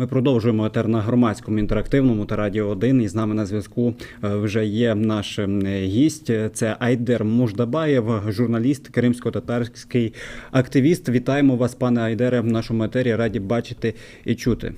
Ми продовжуємо етер на громадському інтерактивному та радіо 1. І з нами на зв'язку е, вже є наш гість. Це Айдер Муждабаєв, журналіст, кримсько-татарський активіст. Вітаємо вас, пане Айдере, в нашому етері. Раді бачити і чути.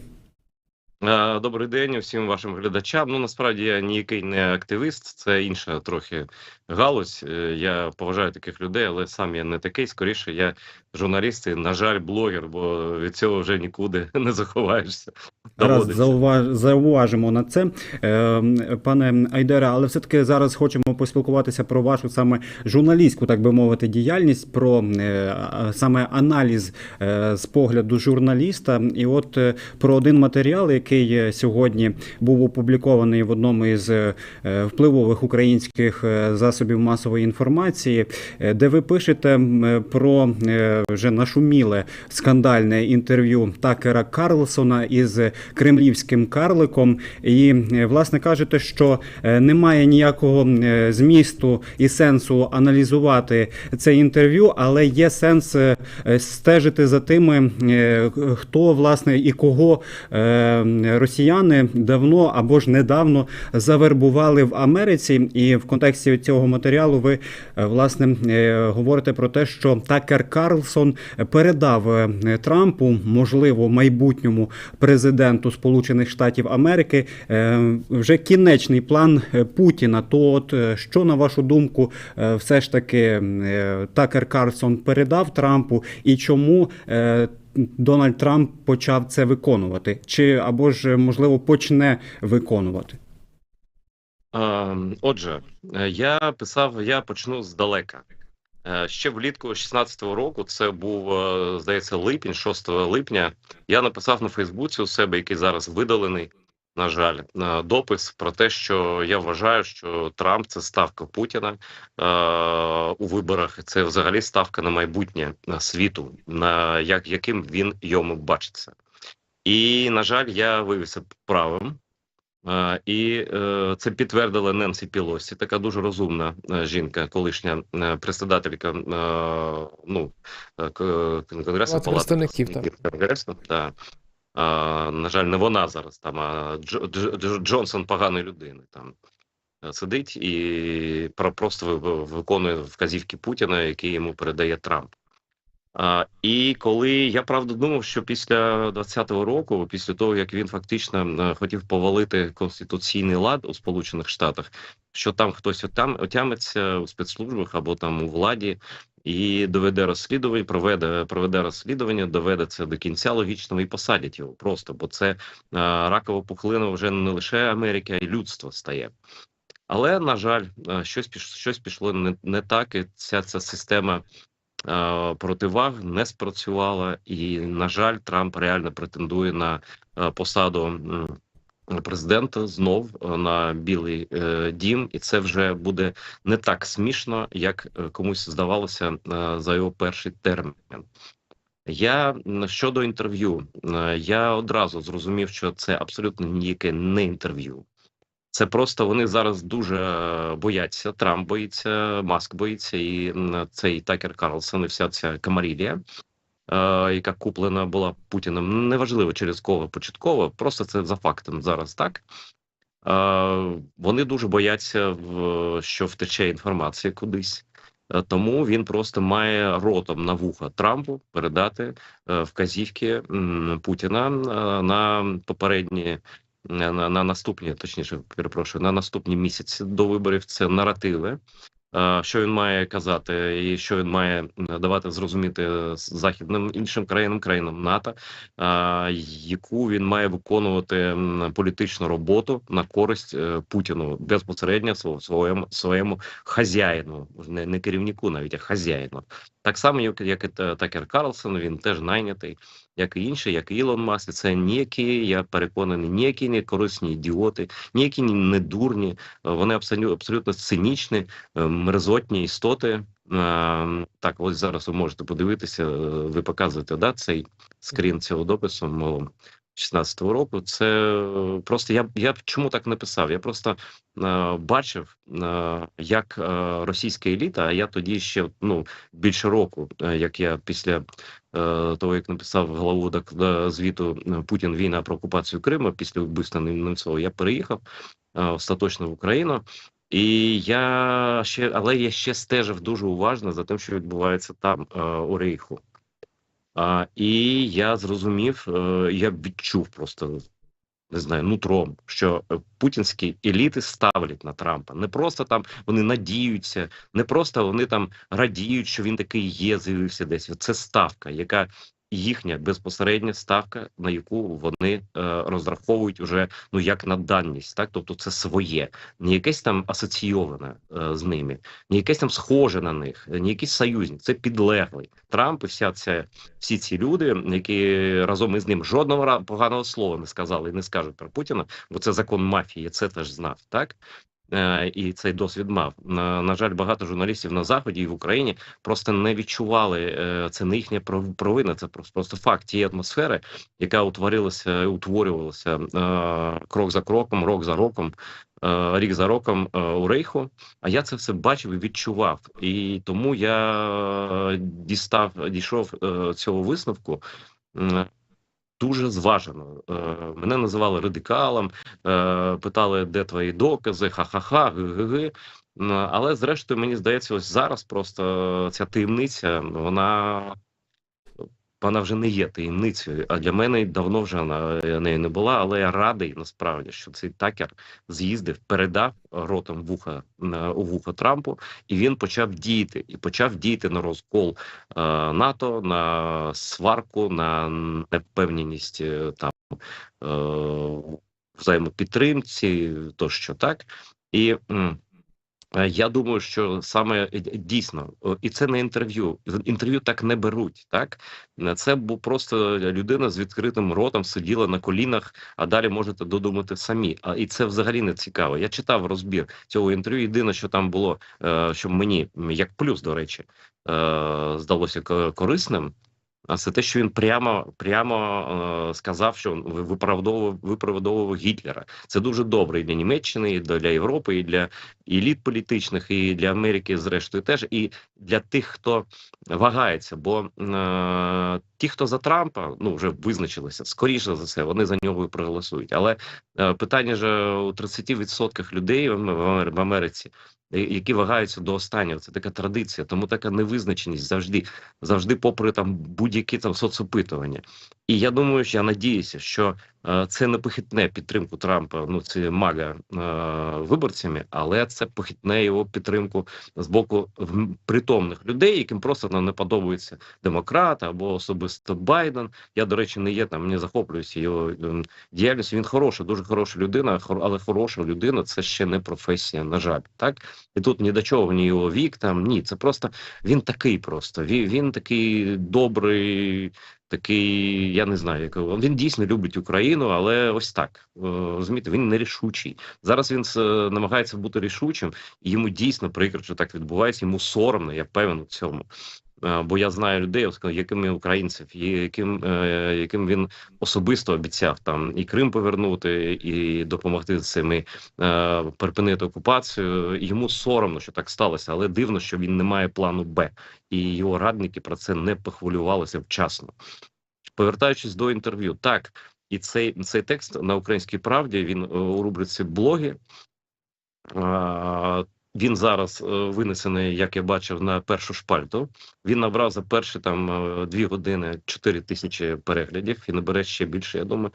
Е, Добрий день всім вашим глядачам. Ну насправді я ніякий не активіст, це інша трохи галузь. Е, Я поважаю таких людей, але сам я не такий. Скоріше, я журналіст і, на жаль, блогер, бо від цього вже нікуди не заховаєшся. Раз зауваж, зауважимо на це, Е, пане Айдере, але все-таки зараз хочемо поспілкуватися про вашу саме журналістську, так би мовити, діяльність, про е, саме аналіз е, з погляду журналіста. І от про один матеріал, який сьогодні був опублікований в одному із впливових українських е, засобів масової інформації, е, де ви пишете е, про е, вже нашуміле скандальне інтерв'ю Такера Карлсона із кремлівським карликом. І власне кажете, що немає ніякого змісту і сенсу аналізувати це інтерв'ю, але є сенс стежити за тими, хто власне і кого росіяни давно або ж недавно завербували в Америці. І в контексті цього матеріалу ви е, власне е, говорите про те, що Такер Карлсон передав е, Трампу, можливо, майбутньому президенту Сполучених Штатів Америки, вже кінечний план Путіна. То, от що на вашу думку, все ж таки Такер Карлсон передав Трампу, і чому Дональд Трамп почав це виконувати? Чи або ж можливо почне виконувати? Е, Отже, е, я писав, я почну здалека. Е, Ще влітку 16-го року, це був, е, здається, липень, 6 липня. Я написав на Фейсбуці у себе, який зараз видалений, на жаль, допис про те, що я вважаю, що Трамп це ставка Путіна у виборах. Це взагалі ставка на майбутнє світу, на як, яким він йому бачиться. І, на жаль, я виявився правим. І е, це підтвердила Ненсі Пілосі, така дуже розумна е, жінка, колишня е, председателька ну, Конгресу Палати представників, так. Конгресу, да. А, на жаль, не вона зараз там, а Дж, Дж, Дж, Джонсон поганої людини там сидить і про- просто ви- ви- виконує вказівки Путіна, які йому передає Трамп. А, і коли я правда думав, що після 20-го року, після того як він фактично е, хотів повалити конституційний лад у Сполучених Штатах, що там хтось отам отямиться у спецслужбах або там у владі і доведе розслідування, проведе проведе розслідування, доведе це до кінця логічного і посадять його просто, бо це е, ракова пухлина вже не лише Америки, а й людство стає. Але на жаль, е, щось піш, щось пішло не, не так. І ця ця система противаг не спрацювала, і на жаль, Трамп реально претендує на е, посаду. Президента знов е, на білий е, дім, і це вже буде не так смішно, як е, комусь здавалося е, за його перший термін. Я щодо інтерв'ю, е, я одразу зрозумів, що це абсолютно ніяке не інтерв'ю. Це просто вони зараз дуже е, бояться. Трамп боїться, Маск боїться, і цей Такер Карлсон, і вся ця камарілія, е, яка куплена була Путіним. Неважливо через кого початково, просто це за фактом зараз так. Е, вони дуже бояться, що втече інформація кудись. Тому він просто має ротом на вуха Трампу передати вказівки Путіна на попередні на, на, на наступні, точніше, перепрошую, на наступні місяці до виборів. Це наративи. Що він має казати, і що він має давати зрозуміти західним іншим країнам, країнам НАТО, яку він має виконувати політичну роботу на користь е, Путіну безпосередньо сво- своєму своєму хазяїну, не, не керівнику, навіть а хазяїну. Так само, як, як і Такер Карлсон, він теж найнятий, як і інші, як і Ілон Маск. Це ніякі, я переконаний, ніякі не корисні ідіоти, ніякі ні- не дурні. Вони абсолютно абсолютно цинічні, е, мерзотні істоти. Е, Так, ось зараз ви можете подивитися. е, Ви показуєте да, цей скрін цього допису. 16-го року. Це е, просто я, я чому так написав? Я просто е, бачив, е, як е, російська еліта, а я тоді ще ну більше року, е, як я після е, того, як написав главу до, до звіту е, Путін війна про окупацію Криму після вбивства Немцова, я переїхав е, остаточно в Україну. І я ще, але я ще стежив дуже уважно за тим, що відбувається там е, у Рейху. А, і я зрозумів, е, я відчув просто не знаю, нутром, що е, путінські еліти ставлять на Трампа. Не просто там вони надіються, не просто вони там радіють, що він такий є, з'явився десь. Це ставка, яка їхня безпосередня ставка, на яку вони е, розраховують уже ну як на даність, так? Тобто це своє, не якесь там асоційоване е, з ними, не якесь там схоже на них, не якийсь союзник, це підлеглий Трамп і вся ця всі ці люди, які разом із ним жодного поганого слова не сказали і не скажуть про Путіна, бо це закон мафії, це теж знав, так. Е, І цей досвід мав на, на жаль, багато журналістів на заході і в Україні просто не відчували е, це не їхня провина. Це просто, факт тієї атмосфери, яка утворилася, утворювалася е, крок за кроком, рок за роком, рік за роком у Рейху. А я це все бачив і відчував. І тому я дістав, дійшов цього висновку. Дуже зважено. Е, мене називали радикалом, е, питали, де твої докази, ха-ха-ха, ги-ги-ги. Але зрештою, мені здається, ось зараз просто ця таємниця, вона, вона вже не є таємницею. А для мене давно вже вона нею не була. Але я радий насправді, що цей такер з'їздив, передав ротом вуха у вухо Трампу, і він почав діяти, і почав діяти на розкол е, НАТО, на сварку, на невпевненість е, там е, взаємопідтримці, тощо так. І е, я думаю, що саме е, дійсно, і це не інтерв'ю. Інтерв'ю так не беруть. Так Е, це був просто людина з відкритим ротом, сиділа на колінах, а далі можете додумати самі. А і це взагалі не цікаво. Я читав розбір цього інтерв'ю. Єдине, що там було, е, що мені як плюс, до речі, е, здалося корисним. А це те, що він прямо прямо е, сказав, що ви- виправдовував виправдовував Гітлера. Це дуже добре і для Німеччини, і для Європи, і для еліт політичних, і для Америки, зрештою, теж, і для тих, хто вагається. Бо е, ті, хто за Трампа, ну вже визначилися, скоріше за все, вони за нього і проголосують. Але е, питання ж у 30% людей в Америці. Е, Які вагаються до останнього, це така традиція, тому така невизначеність завжди завжди, попри там будь-які там соцопитування. І я думаю, що я надіюся, що це не похитне підтримку Трампа, ну це мага е, виборцями, але це похитне його підтримку з боку притомних людей, яким просто ну, не подобається демократ або особисто Байден. Я, до речі, не є там, не захоплююся його ем, діяльністю. Він хороша, дуже хороша людина, але хороша людина це ще не професія, на жаль, так і тут ні до чого, ні його вік там ні. Це просто він такий просто. Він, він такий добрий, такий, я не знаю, як він дійсно любить Україну, але ось так. е, Розумієте, він нерішучий. Зараз він намагається бути рішучим, і йому дійсно прикро, що так відбувається. Йому соромно, я певен у цьому. Е, Бо я знаю людей, якими українців, яким, е, яким він особисто обіцяв там і Крим повернути, і допомогти цими е, припинити окупацію. Йому соромно, що так сталося, але дивно, що він не має плану Б, і його радники про це не похвилювалися вчасно. Повертаючись до інтерв'ю, так і цей, цей текст на українській правді він у рубриці блоги. Він зараз е, винесений, як я бачив, на першу шпальту. Він набрав за перші там е, дві години 4 тисячі переглядів і набере ще більше. Я думаю.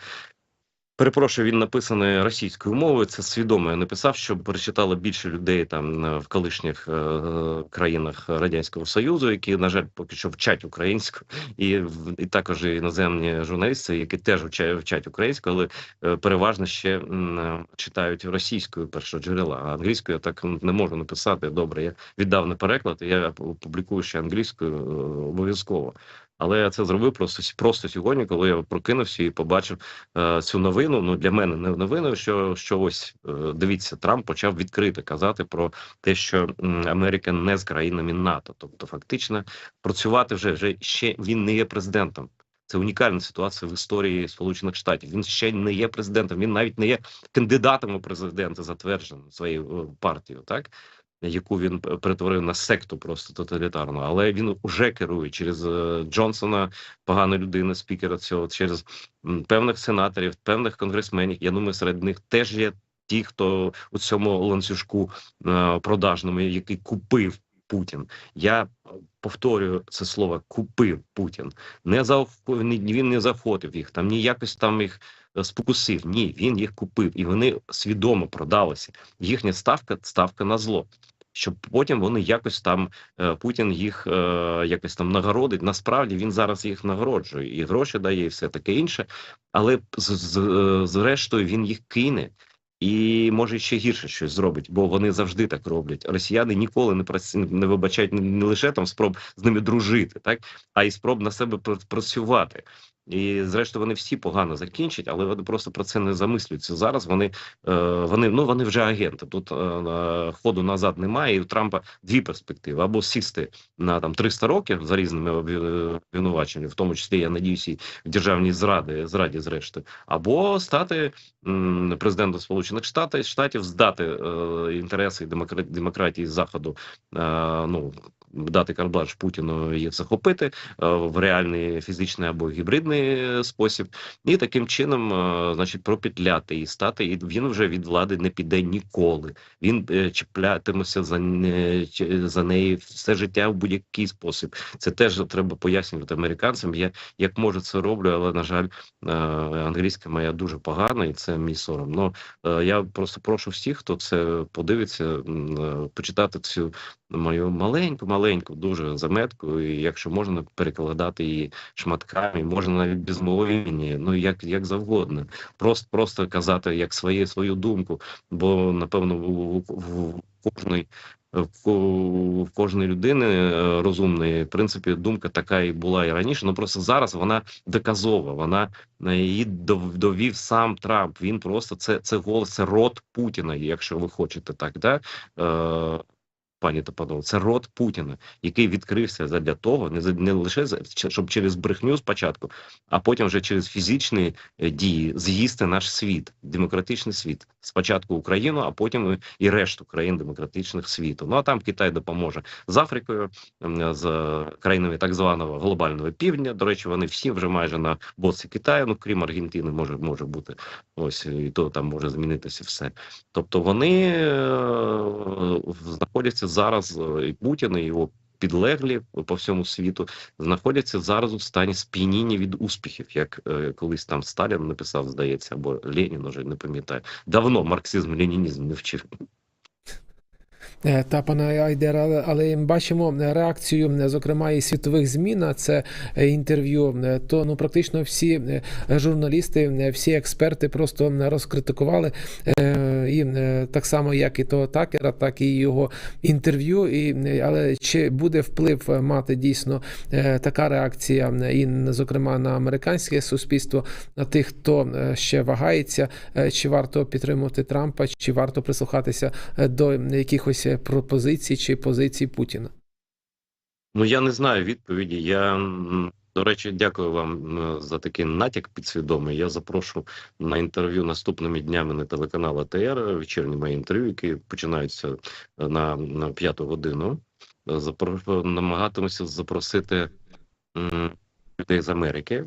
Перепрошую, він написаний російською мовою. Це свідомо. Я написав, щоб перечитало більше людей там е, в колишніх е, країнах Радянського Союзу, які, на жаль, поки що вчать українську, і, і також іноземні журналісти, які теж вчать, українську, але е, переважно ще е, читають російською першоджерела. А англійською я так не можу написати. Добре, я віддав на переклад, я публікую ще англійською е, обов'язково. Але я це зробив просто просто сьогодні, коли я прокинувся і побачив е, цю новину. Ну для мене не новиною, що, що ось е, дивіться, Трамп почав відкрито казати про те, що Америка не з країнами НАТО. Тобто, фактично, працювати вже вже ще він не є президентом. Це унікальна ситуація в історії Сполучених Штатів. Він ще не є президентом. Він навіть не є кандидатом у президенти, затвердженим своєю е, партією, так яку він перетворив на секту просто тоталітарну. Але він уже керує через е, Джонсона, погана людина, спікера цього, через певних сенаторів, певних конгресменів. Я думаю, серед них теж є ті, хто у цьому ланцюжку е, продажному, який купив Путін. Я повторюю це слово купив Путін. Не ні- він не заходив їх там, ні якось там їх спокусив. Ні, він їх купив, і вони свідомо продалися. Їхня ставка ставка на зло. Щоб потім вони якось там е, Путін їх е, якось там нагородить. Насправді він зараз їх нагороджує і гроші дає, і все таке інше. Але з, з, е, зрештою він їх кине. І може ще гірше щось зробить, бо вони завжди так роблять. Росіяни ніколи не праці- не вибачають не- лише там спроб з ними дружити, так а й спроб на себе пр- працювати. І зрештою вони всі погано закінчать, але вони просто про це не замислюються. Зараз вони, е, вони ну вони вже агенти. Тут е, е, ходу назад немає. І у Трампа дві перспективи: або сісти на там 300 років за різними обвинуваченнями, в тому числі я надіюся, і в державній зради зраді, зрештою, або стати президентом Сполучених Штатів Штатів, здати е, інтереси демокра- демократії заходу. Е, ну дати карблаш Путіну і захопити е, в реальний фізичний або гібридний е, спосіб, і таким чином, е, значить, пропетляти і стати. І він вже від влади не піде ніколи. Він чіплятиметься за за неї все життя в будь-який спосіб. Це теж треба пояснювати американцям. Я як можу це роблю, але на жаль, англійська моя дуже погана, і це мій сором. Ну е, я просто прошу всіх, хто це подивиться, почитати цю мою маленьку, маленьку дуже заметку, і якщо можна перекладати її шматками, можна навіть без імені, ну як, як завгодно. Просто просто казати як своє свою думку, бо напевно в, в, в кожної. В кожної людини е, розумної, в принципі, думка така і була і раніше. Ну просто зараз вона доказова. Вона е, її довів сам Трамп. Він просто це це голос, це рот Путіна, якщо ви хочете так, да е, пані та панове, це рот Путіна, який відкрився задля того, не не лише щоб через брехню спочатку, а потім вже через фізичні е, дії з'їсти наш світ, демократичний світ. Спочатку Україну, а потім і- решту країн демократичних світу. Ну а там Китай допоможе з Африкою, з країнами так званого глобального півдня. До речі, вони всі вже майже на боці Китаю, ну крім Аргентини, може може бути ось і то там може змінитися все. Тобто вони е, зараз е, і Путін, і його підлеглі по всьому світу знаходяться зараз у стані сп'яніння від успіхів, як е, колись там Сталін написав, здається, або Ленін, уже не пам'ятаю. Давно марксизм, ленінізм не вчив. Е, Та пане Айдер, але, бачимо реакцію, е, зокрема, і світових ЗМІ на це е, інтерв'ю. Е, То ну практично всі е, журналісти, е, всі експерти просто е, розкритикували е, і е, так само, як і того Такера, так і його інтерв'ю. І е, але чи буде вплив е, мати дійсно е, така реакція, е, і зокрема на американське суспільство, на тих, хто е, ще вагається, е, чи варто підтримувати Трампа, чи варто прислухатися е, до якихось е, пропозицій чи позицій Путіна? Ну я не знаю відповіді. Я до речі, дякую вам за такий натяк підсвідомий. Я запрошу на інтерв'ю наступними днями на телеканал АТР, вечірні мої інтерв'ю, які починаються е, на, на п'яту годину. Запро... намагатимуся запросити людей з Америки,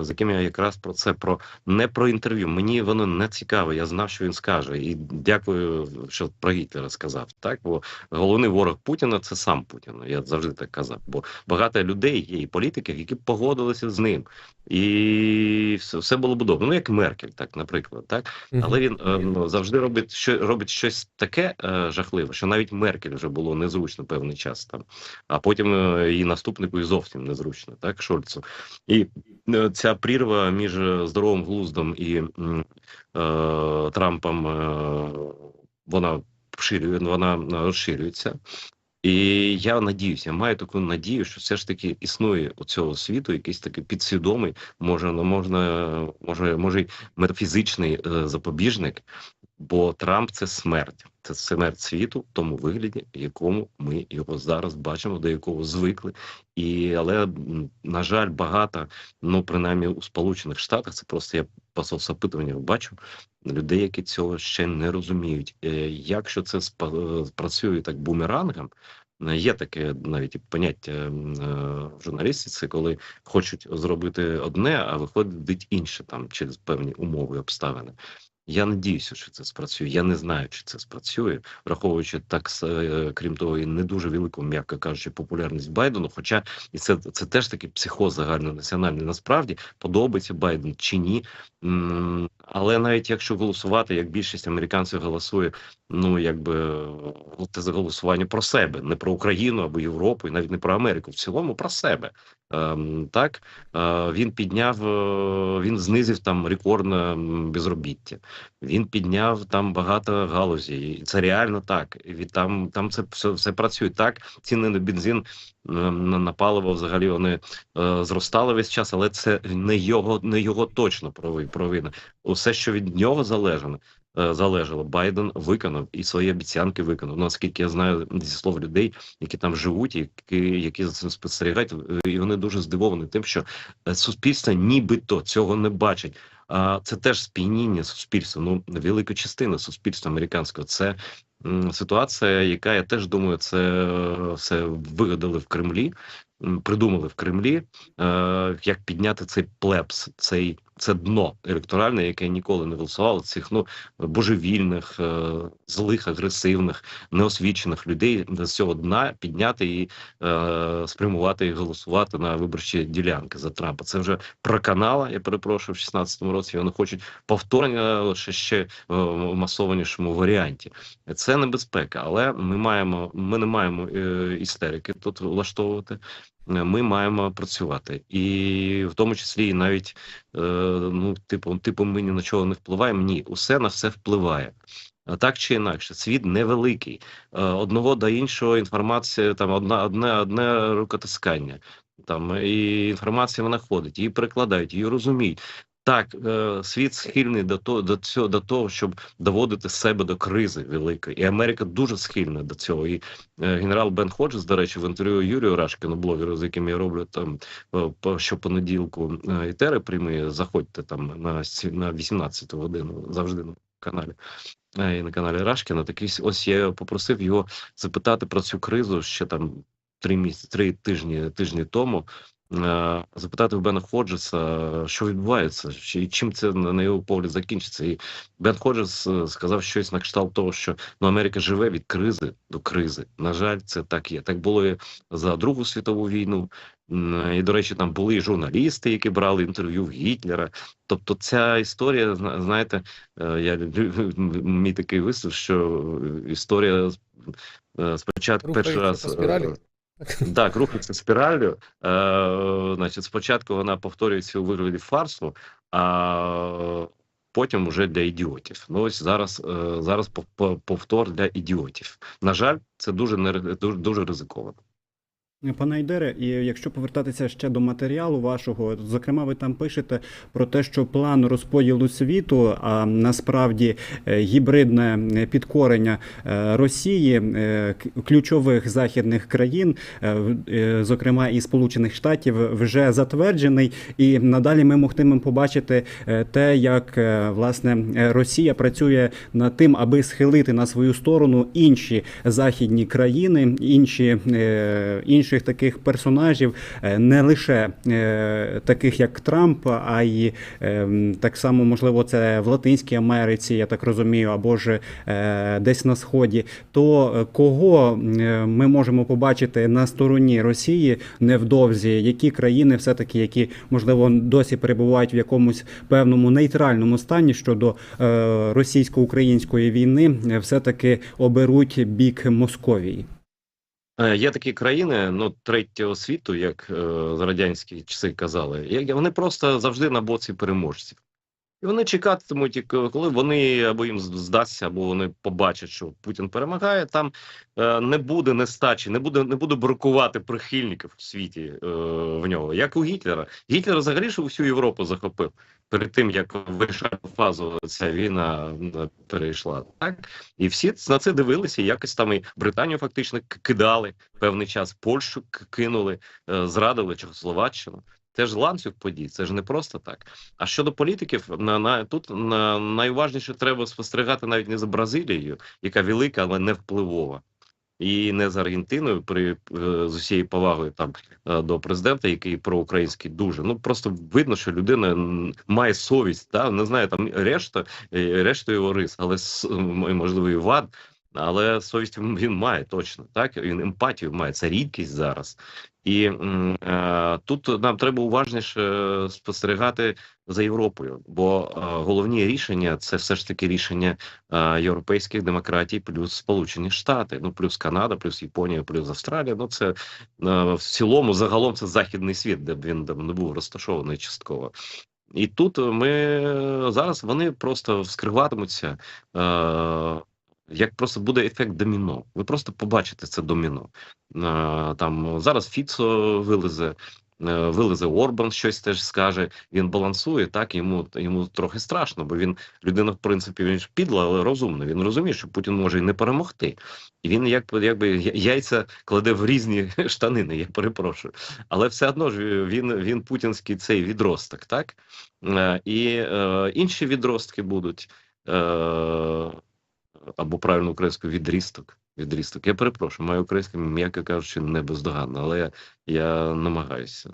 з якими я якраз про це про не про інтерв'ю. Мені воно не цікаво. Я знав, що він скаже, і дякую, що про Гітлера сказав. Так, бо головний ворог Путіна це сам Путін. Я завжди так казав. Бо багато людей є і політиків, які погодилися з ним, і все, все було б добре. Ну як Меркель, так наприклад, так але він е, ну, завжди робить що робить щось таке е, жахливе, що навіть Меркель вже було незручно певний час там, а потім е, її наступнику і зовсім незручно, так Шольцу. І е, ця прірва між здоровим глуздом і е, Трампом е, вона поширює, вона е, розширюється. І я надіюся, я маю таку надію, що все ж таки існує у цього світу якийсь такий підсвідомий, може, ну, можна, може, може метафізичний е, запобіжник Бо Трамп це смерть, це смерть світу в тому вигляді, в якому ми його зараз бачимо, до якого звикли. І але на жаль, багато, ну принаймні у Сполучених Штатах, це просто я по соцопитуваннях бачу людей, які цього ще не розуміють. Е, Якщо це е, так бумерангом, е, є таке навіть поняття в журналістиці, коли хочуть зробити одне, а виходить інше там через певні умови обставини. Я надіюся, що це спрацює. Я не знаю, чи це спрацює, враховуючи так, е, крім того, і не дуже велику, м'яко кажучи, популярність Байдену. Хоча і це, це теж такий психоз загальнонаціональний. Насправді подобається Байден чи ні. Але навіть якщо голосувати, як більшість американців голосує, ну якби це за голосування про себе, не про Україну або Європу, і навіть не про Америку, в цілому про себе. Ем, так Е, він підняв, е, він знизив там рекордне безробіття. Він підняв там багато галузей. І це реально так. І там, там це все, все працює так. Ціни на бензин на, паливо взагалі вони е, зростали весь час, але це не його, не його точно прови- провина. Усе, що від нього залежало, залежало, Байден виконав і свої обіцянки виконав. Ну, Наскільки я знаю зі слов людей, які там живуть, які, які за цим спостерігають, е, і вони дуже здивовані тим, що е, суспільство нібито цього не бачить. А це теж сп'яніння суспільства. Ну велика частина суспільства американського. Це ситуація, яка я теж думаю, це е, все вигадали в Кремлі, придумали в Кремлі, е, як підняти цей плебс, цей це дно електоральне, яке ніколи не голосувало цих ну божевільних, е, злих, агресивних, неосвічених людей з цього дна підняти і е, спрямувати їх голосувати на виборчі ділянки за Трампа. Це вже проканала, я перепрошую, в 16-му році. Вони хочуть повторення лише ще е, в масованішому варіанті. Це небезпека, але ми маємо, ми не маємо е, істерики тут влаштовувати. Е, Ми маємо працювати, і в тому числі і навіть е, ну, типу, типу, ми ні на чого не впливаємо. Ні, усе на все впливає. Так чи інакше, світ невеликий. Е, Одного до іншого інформація там одна, одне, одне рукотискання. Там і інформація вона ходить, її перекладають, її розуміють. Так, е, світ схильний до того, до цього, до того, щоб доводити себе до кризи великої, і Америка дуже схильна до цього. І е, генерал Бен Ходжес, до речі, в інтерв'ю Юрію Рашкіну, блогеру, з яким я роблю там е, по щопонеділку етери прямі, заходьте там на на 18 годину завжди на каналі. І на каналі Рашкіна, ось- ось я попросив його запитати про цю кризу ще там три місяці, три тижні тижні тому. Е, Запитати в Бена Ходжеса, що відбувається, і чим це на його погляд закінчиться. І Бен Ходжес е, сказав щось на кшталт того, що ну Америка живе від кризи до кризи. На жаль, це так є. Так було і за Другу світову війну. І, до речі, там були і журналісти, які брали інтерв'ю в Гітлера. Тобто, ця історія, знаєте, е, я мій такий вислів, що історія спочатку перший раз так, рухається спіраллю. Е, значить, спочатку вона повторюється у вигляді фарсу, а потім уже для ідіотів. Ну ось зараз, е, зараз пов- пов- повтор для ідіотів. На жаль, це дуже не дуже ризиковано. Пане Айдере, і якщо повертатися ще до матеріалу вашого, зокрема, ви там пишете про те, що план розподілу світу, а насправді е, гібридне підкорення е, Росії е, ключових західних країн, зокрема і Сполучених Штатів, вже затверджений. І надалі ми могтимемо побачити те, як власне Росія працює над тим, аби схилити на свою сторону інші західні країни, інші е, інших таких персонажів, е, не лише е, таких як Трамп, а й е, так само, можливо, це в Латинській Америці, я так розумію, або ж десь на сході. То кого ми можемо побачити на стороні Росії невдовзі, які країни, все таки, які можливо досі перебувають в якомусь певному нейтральному стані щодо російсько-української війни, все таки оберуть бік Московії. Е, Є такі країни, ну третього світу, як е, за радянські часи казали, вони просто завжди на боці переможців. І вони чекатимуть, коли вони або їм здасться, або вони побачать, що Путін перемагає. Там е, не буде нестачі, не буде не буде бракувати прихильників в світі е, в нього, як у Гітлера. Гітлер взагалі ж всю Європу захопив. Перед тим як в вирішальну фазу ця війна перейшла. Так і всі на це дивилися. Якось там і Британію фактично кидали певний час. Польщу кинули, е, зрадили Чехословаччину. Це ж ланцюг подій, це ж не просто так. А щодо політиків, на, на тут на найважніше треба спостерігати навіть не за Бразилією, яка велика, але не впливова. І не з Аргентиною при е, з усією повагою там е, до президента, який проукраїнський дуже. Ну просто видно, що людина має совість, та не знаю, там решта, решта його рис, але можливо і вад. Але совість він має точно так. Він емпатію має. Це рідкість зараз. І е, тут нам треба уважніше спостерігати за Європою, бо е, головні рішення це все ж таки рішення е, європейських демократій, плюс Сполучені Штати, ну плюс Канада, плюс Японія, плюс Австралія. Ну це е, в цілому загалом це західний світ, де б він там не був розташований частково. І тут ми е, зараз вони просто вскриватимуться. Е, як просто буде ефект доміно. Ви просто побачите це доміно. Е, Там зараз Фіцо вилезе, е, вилезе Орбан, щось теж скаже. Він балансує так. Йому йому трохи страшно, бо він людина, в принципі, він ж підла, але розумна. Він розуміє, що Путін може і не перемогти. І він як якби яйця кладе в різні штанини. Я перепрошую, але все одно ж він він путінський цей відросток, так Е, і е, інші відростки будуть. Е, або правильно українською відрісток. Відрісток. Я перепрошую, моя українська, м'яко кажучи, не бездоганна, але я, я намагаюся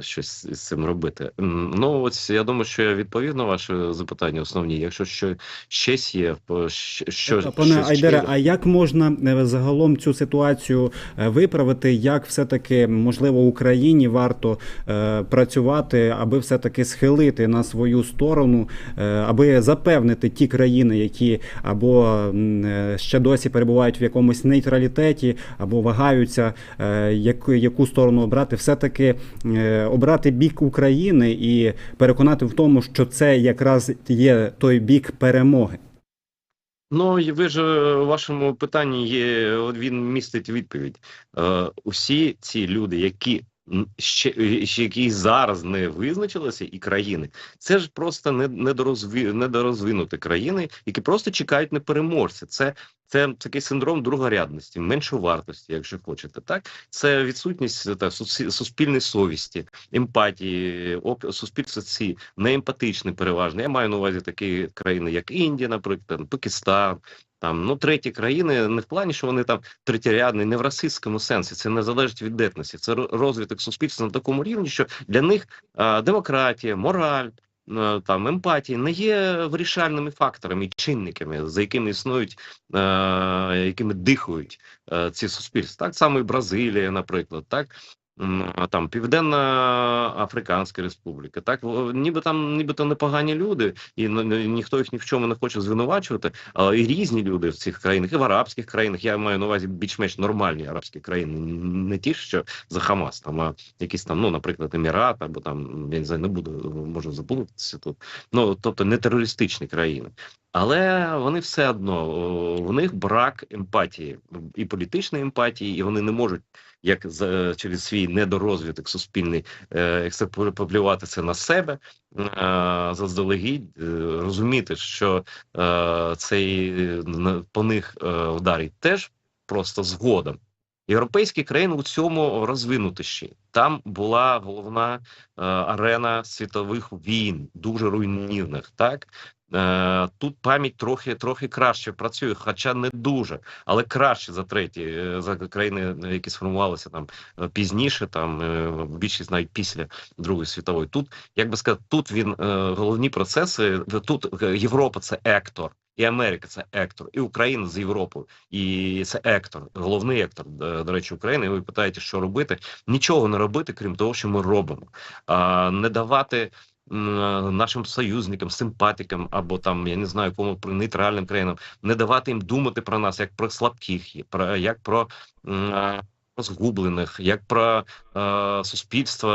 щось з цим робити. Ну, ось я думаю, що я відповів на ваше запитання основні. Якщо що щось є, що, що Пане щось Айдере, є. а як можна е, загалом цю ситуацію е, виправити? Як все-таки можливо Україні варто е, працювати, аби все-таки схилити на свою сторону, е, аби запевнити ті країни, які або е, ще досі перебувають в якомусь нейтралітеті, або вагаються, е, яку, яку сторону обрати, все-таки е, обрати бік України і переконати в тому, що це якраз є той бік перемоги. Ну, ви ж е, у вашому питанні є, він містить відповідь. Усі ці люди, які ще, е, ще які зараз не визначилися, і країни, це ж просто не, недорозві, недорозвинуті країни, які просто чекають на переможця. Це, це такий синдром другорядності, меншовартості, якщо хочете. Так, це відсутність та, суспільної совісті, емпатії, об, суспільство ці неемпатичні переважно. Я маю на увазі такі країни, як Індія, наприклад, Пакистан. Там ну треті країни не в плані, що вони там третєрядні, не в расистському сенсі. Це не залежить від етносів. Це розвиток суспільства на такому рівні, що для них а, демократія, мораль. Там емпатії не є вирішальними факторами чинниками, за якими існують, е, якими дихають е, ці суспільства. Так само і Бразилія, наприклад, так там Південна Африканська Республіка, так ніби там, нібито непогані люди, і ніхто їх ні в чому не хоче звинувачувати. Але і різні люди в цих країнах, і в арабських країнах. Я маю на увазі більш-менш нормальні арабські країни, не ті, що за Хамас, там а якісь там, ну наприклад, Емірат, або там я не знаю, не буду можу заплутатися тут. Ну тобто не терористичні країни. Але вони все одно в них брак емпатії і політичної емпатії, і вони не можуть як за через свій недорозвиток суспільний е, екстраполювати це на себе е, заздалегідь, е, розуміти, що е, цей е, по них е, вдарить теж просто згодом. Європейські країни у цьому розвинутіші. Там була головна е, арена світових війн, дуже руйнівних. Так е, тут пам'ять трохи трохи краще працює, хоча не дуже, але краще за треті е, за країни, які сформувалися там е, пізніше, там е, більшість навіть після Другої світової. Тут як би сказати, тут він е, головні процеси. Тут е, Європа це ектор. І Америка це ектор, і Україна з Європою, і це ектор, головний ектор. До, речі, України. І ви питаєте, що робити? Нічого не робити, крім того, що ми робимо. Не давати нашим союзникам, симпатикам або там я не знаю, кому нейтральним країнам, не давати їм думати про нас як про слабких, про як про. м, Розгублених, як про е, суспільство,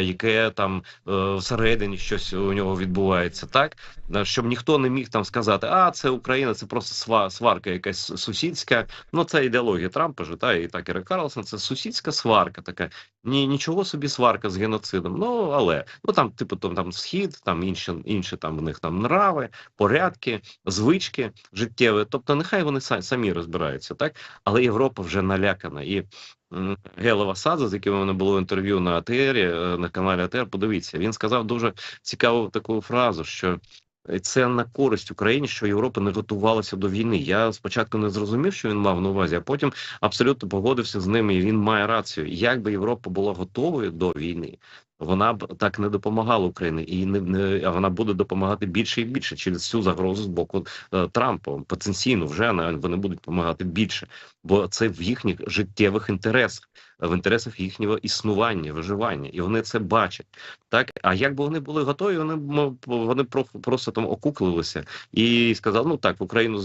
яке там е, всередині щось у нього відбувається, так Е, щоб ніхто не міг там сказати, а це Україна, це просто сварка, якась сусідська. Ну це ідеологія Трампа ж та і так і Карлсон. Це сусідська сварка, така Ні, нічого собі сварка з геноцидом. Ну але ну там, типу, там, там схід, там інші, інші там в них там нрави, порядки, звички життєві. Тобто, нехай вони са- самі розбираються, так але Європа вже налякана. І Гелова Садзе, з яким у мене було інтерв'ю на АТР, е, на каналі АТР, подивіться, він сказав дуже цікаву таку фразу, що. Це на користь Україні, що Європа не готувалася до війни. Я спочатку не зрозумів, що він мав на увазі, а потім абсолютно погодився з ними. і Він має рацію. Як би Європа була готовою до війни, вона б так не допомагала Україні, і не, не вона буде допомагати більше і більше через цю загрозу з боку е, Трампа. Потенційно вже на- вони будуть допомагати більше, бо це в їхніх життєвих інтересах, в інтересах їхнього існування, виживання, і вони це бачать. Так, а як би вони були готові, вони вони про- просто там окуклилися і сказали: ну так, Україну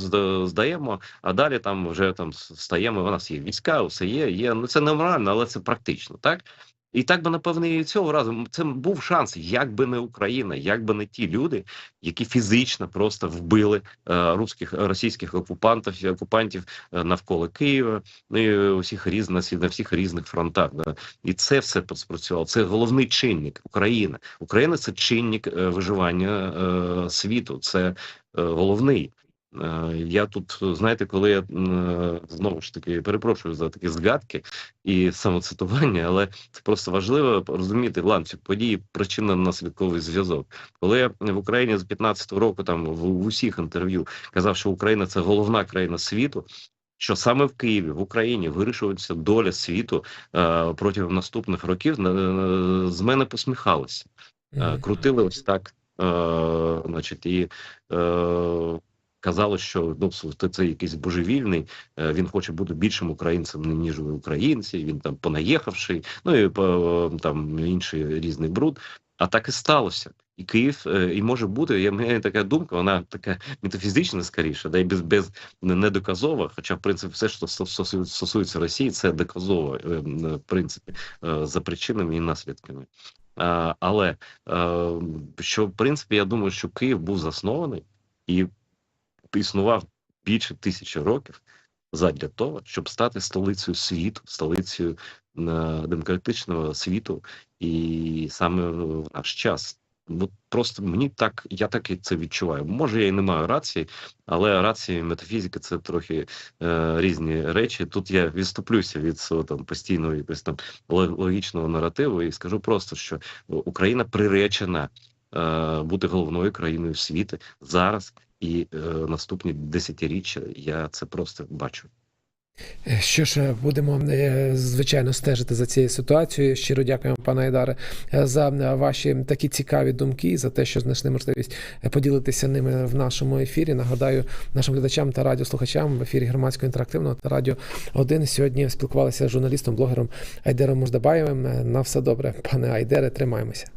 здаємо, а далі там вже там стаємо. У нас є війська, все є. Є ну це не морально, але це практично, так. І так би напевне і цього разу це був шанс, як би не Україна, як би не ті люди, які фізично просто вбили е, русських російських окупантів окупантів е, навколо Києва, ну і усіх різ на всіх на всіх різних фронтах. Да. І це все спрацювало. Це головний чинник Україна. Україна це чинник е, виживання е, світу. Це е, головний. Е, Я тут, знаєте, коли я знову ж таки перепрошую за такі згадки і самоцитування, але це просто важливо розуміти ланцюг події, причинно-наслідковий зв'язок. Коли я в Україні з 15-го року там в, в усіх інтерв'ю казав, що Україна це головна країна світу. Що саме в Києві в Україні вирішується доля світу е, протягом наступних років, е, з мене посміхалися. Е, крутили ось так, е, значить, і е, казали, що ну, це якийсь божевільний, е, він хоче бути більшим українцем, ніж ви українці, він там понаїхавший, ну і там інший різний бруд. А так і сталося. І Київ, е, і може бути, я мене така думка, вона така метафізична скоріше, да й без, без недоказова. Хоча, в принципі, все, що стосується, Росії, це доказово, е, в принципі, за причинами і наслідками. Але що в принципі я думаю, що Київ був заснований і існував більше тисячі років задля того, щоб стати столицею світу, столицею е, демократичного світу, і саме в наш час. Ну просто мені так, я так і це відчуваю. Може, я і не маю рації, але рація і метафізика це трохи е, різні речі. Тут я відступлюся від свого там постійного якогось там логічного наративу і скажу просто, що Україна приречена е, бути головною країною світу зараз і е, наступні десятиріччя. Я це просто бачу. Що ж, будемо е, звичайно стежити за цією ситуацією. Щиро дякуємо, пане Айдаре, е, за е, ваші такі цікаві думки, за те, що знайшли можливість е, поділитися ними в нашому ефірі. Нагадаю нашим глядачам та радіослухачам в ефірі громадського інтерактивного та радіо 1 сьогодні спілкувалися з журналістом, блогером Айдером Муждабаєвим. Е, На все добре, пане Айдере, тримаємося.